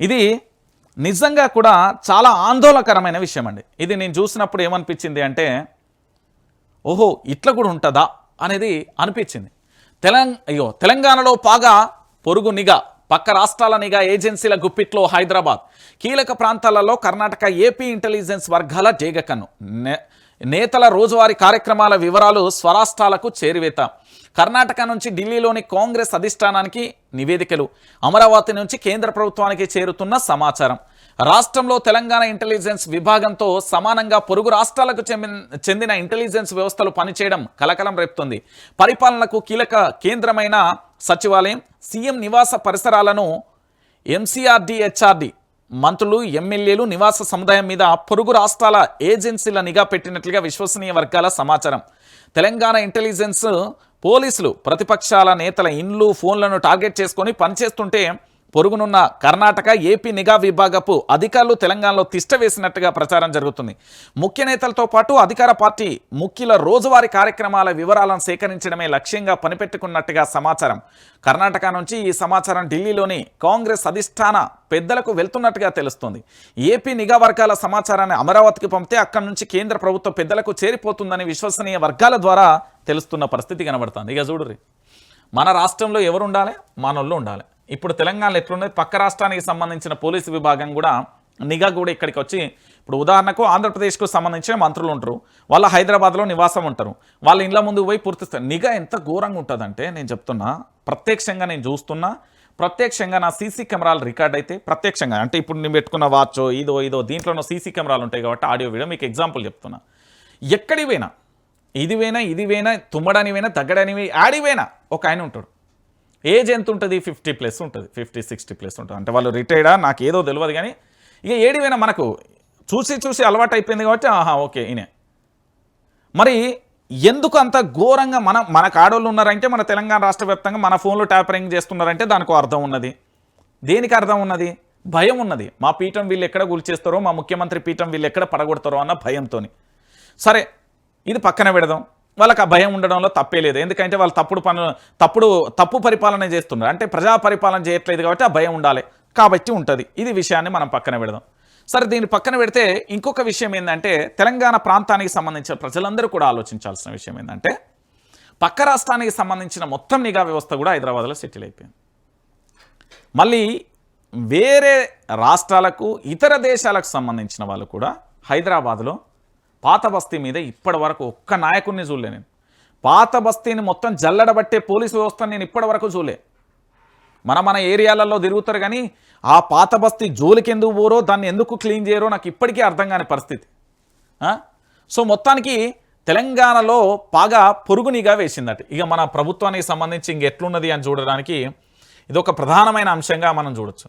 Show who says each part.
Speaker 1: ఇది నిజంగా కూడా చాలా ఆందోళనకరమైన విషయం అండి ఇది నేను చూసినప్పుడు ఏమనిపించింది అంటే ఓహో ఇట్లా కూడా ఉంటుందా అనేది అనిపించింది. తెలంగ అయ్యో తెలంగాణలో పాగా పొరుగు నిఘా పక్క రాష్ట్రాల నిఘా ఏజెన్సీల గుప్పిట్లో హైదరాబాద్ కీలక ప్రాంతాలలో కర్ణాటక ఏపీ ఇంటెలిజెన్స్ వర్గాల జేగకన్ను. నే- నేతల రోజువారీ కార్యక్రమాల వివరాలు స్వరాష్ట్రాలకు చేరివేత. కర్ణాటక నుంచి ఢిల్లీలోని కాంగ్రెస్ అధిష్టానానికి నివేదికలు. అమరావతి నుంచి కేంద్ర ప్రభుత్వానికి చేరుతున్న సమాచారం. రాష్ట్రంలో తెలంగాణ ఇంటెలిజెన్స్ విభాగంతో సమానంగా పొరుగు రాష్ట్రాలకు చెందిన చెందిన ఇంటెలిజెన్స్ వ్యవస్థలు పనిచేయడం కలకలం రేపుతుంది. పరిపాలనకు కీలక కేంద్రమైన సచివాలయం సీఎం నివాస పరిసరాలను ఎంసీఆర్డీ హెచ్ఆర్డీ మంత్రులు ఎమ్మెల్యేలు నివాస సముదాయం మీద పొరుగు రాష్ట్రాల ఏజెన్సీల నిఘా పెట్టినట్లుగా విశ్వసనీయ వర్గాల సమాచారం. తెలంగాణ ఇంటెలిజెన్స్ పోలీసులు ప్రతిపక్షాల నేతల ఇండ్లు ఫోన్లను టార్గెట్ చేసుకొని పనిచేస్తుంటే పొరుగునున్న కర్ణాటక ఏపీ నిఘా విభాగపు అధికారులు తెలంగాణలో తిష్ట వేసినట్టుగా ప్రచారం జరుగుతుంది. ముఖ్య నేతలతో పాటు అధికార పార్టీ ముఖ్యుల రోజువారీ కార్యక్రమాల వివరాలను సేకరించడమే లక్ష్యంగా పనిపెట్టుకున్నట్టుగా సమాచారం. కర్ణాటక నుంచి ఈ సమాచారం ఢిల్లీలోని కాంగ్రెస్ అధిష్టాన పెద్దలకు వెళ్తున్నట్టుగా తెలుస్తుంది. ఏపీ నిఘా వర్గాల సమాచారాన్ని అమరావతికి పంపితే అక్కడి నుంచి కేంద్ర ప్రభుత్వ పెద్దలకు చేరిపోతుందని విశ్వసనీయ వర్గాల ద్వారా తెలుస్తున్న పరిస్థితి కనబడుతుంది. ఇక చూడరి మన రాష్ట్రంలో ఎవరు ఉండాలి? మనోళ్ళు ఉండాలి. ఇప్పుడు తెలంగాణలో ఎట్లున్నది పక్క రాష్ట్రానికి సంబంధించిన పోలీసు విభాగం కూడా నిఘా కూడా ఇక్కడికి వచ్చి ఇప్పుడు ఉదాహరణకు ఆంధ్రప్రదేశ్కు సంబంధించిన మంత్రులు ఉంటారు. వాళ్ళ హైదరాబాద్లో నివాసం ఉంటారు. వాళ్ళ ఇండ్ల ముందు పోయి పూర్తిస్తారు నిఘా ఎంత ఘోరంగా ఉంటుందంటే నేను చెప్తున్నా ప్రత్యక్షంగా నేను చూస్తున్నా ప్రత్యక్షంగా నా సీసీ కెమెరాలు రికార్డ్ అయితే ప్రత్యక్షంగా అంటే ఇప్పుడు నేను పెట్టుకున్న వాచ్ ఇదో ఇదో దీంట్లోనో సీసీ కెమెరాలు ఉంటాయి కాబట్టి ఆడియో వీడియో మీకు ఎగ్జాంపుల్ చెప్తున్నా. ఎక్కడివైనా పోయినా ఇదివేనా తుమ్మడానివైనా ఇది ఆడివైనా ఒక ఆయన ఉంటాడు. ఏజ్ ఎంత ఉంటుంది ఫిఫ్టీ ప్లస్ ఉంటుంది. ఫిఫ్టీ సిక్స్టీ ప్లస్ ఉంటుంది. అంటే వాళ్ళు రిటైర్డా? నాకు ఏదో తెలియదు కానీ ఇక ఏడివైనా మనకు చూసి చూసి అలవాటు అయిపోయింది కాబట్టి ఆహా ఓకే ఈయనే. మరి ఎందుకు అంత ఘోరంగా మన మన కాడోళ్ళు ఉన్నారంటే మన తెలంగాణ రాష్ట్ర వ్యాప్తంగా మన ఫోన్లో ట్యాపరింగ్ చేస్తున్నారంటే దానికి అర్థం ఉన్నది. దేనికి అర్థం ఉన్నది? భయం ఉన్నది. మా పీఠం వీళ్ళు ఎక్కడ కూల్చేస్తారో మా ముఖ్యమంత్రి పీఠం వీళ్ళు ఎక్కడ పడగొడతారో అన్న భయంతోని. సరే ఇది పక్కన పెడదాం. వాళ్ళకి ఆ భయం ఉండడంలో తప్పే లేదు. ఎందుకంటే వాళ్ళు తప్పుడు పనులు తప్పుడు తప్పు పరిపాలన చేస్తున్నారు. అంటే ప్రజా పరిపాలన చేయట్లేదు కాబట్టి ఆ భయం ఉండాలి. కాబట్టి ఉంటుంది. ఇది విషయాన్ని మనం పక్కన పెడదాం. సరే దీన్ని పక్కన పెడితే ఇంకొక విషయం ఏంటంటే తెలంగాణ ప్రాంతానికి సంబంధించిన ప్రజలందరూ కూడా ఆలోచించాల్సిన విషయం ఏంటంటే పక్క రాష్ట్రానికి సంబంధించిన మొత్తం నిఘా వ్యవస్థ కూడా హైదరాబాద్లో సెటిల్ అయిపోయింది. మళ్ళీ వేరే రాష్ట్రాలకు ఇతర దేశాలకు సంబంధించిన వాళ్ళు కూడా హైదరాబాద్లో పాత బస్తీ మీద ఇప్పటి వరకు ఒక్క నాయకుడిని చూడలే నేను. పాత బస్తీని మొత్తం జల్లడబట్టే పోలీసు వ్యవస్థను నేను ఇప్పటి వరకు చూడలే. మన మన ఏరియాలలో తిరుగుతారు కానీ ఆ పాత బస్తీ జోలికి ఎందుకు పోరో దాన్ని ఎందుకు క్లీన్ చేయరో నాకు ఇప్పటికీ అర్థం కాని పరిస్థితి. సో మొత్తానికి తెలంగాణలో బాగా పొరుగునిగా వేసిందట. ఇక మన ప్రభుత్వానికి సంబంధించి ఇంకెట్లున్నది అని చూడడానికి ఇది ఒక ప్రధానమైన అంశంగా మనం చూడొచ్చు.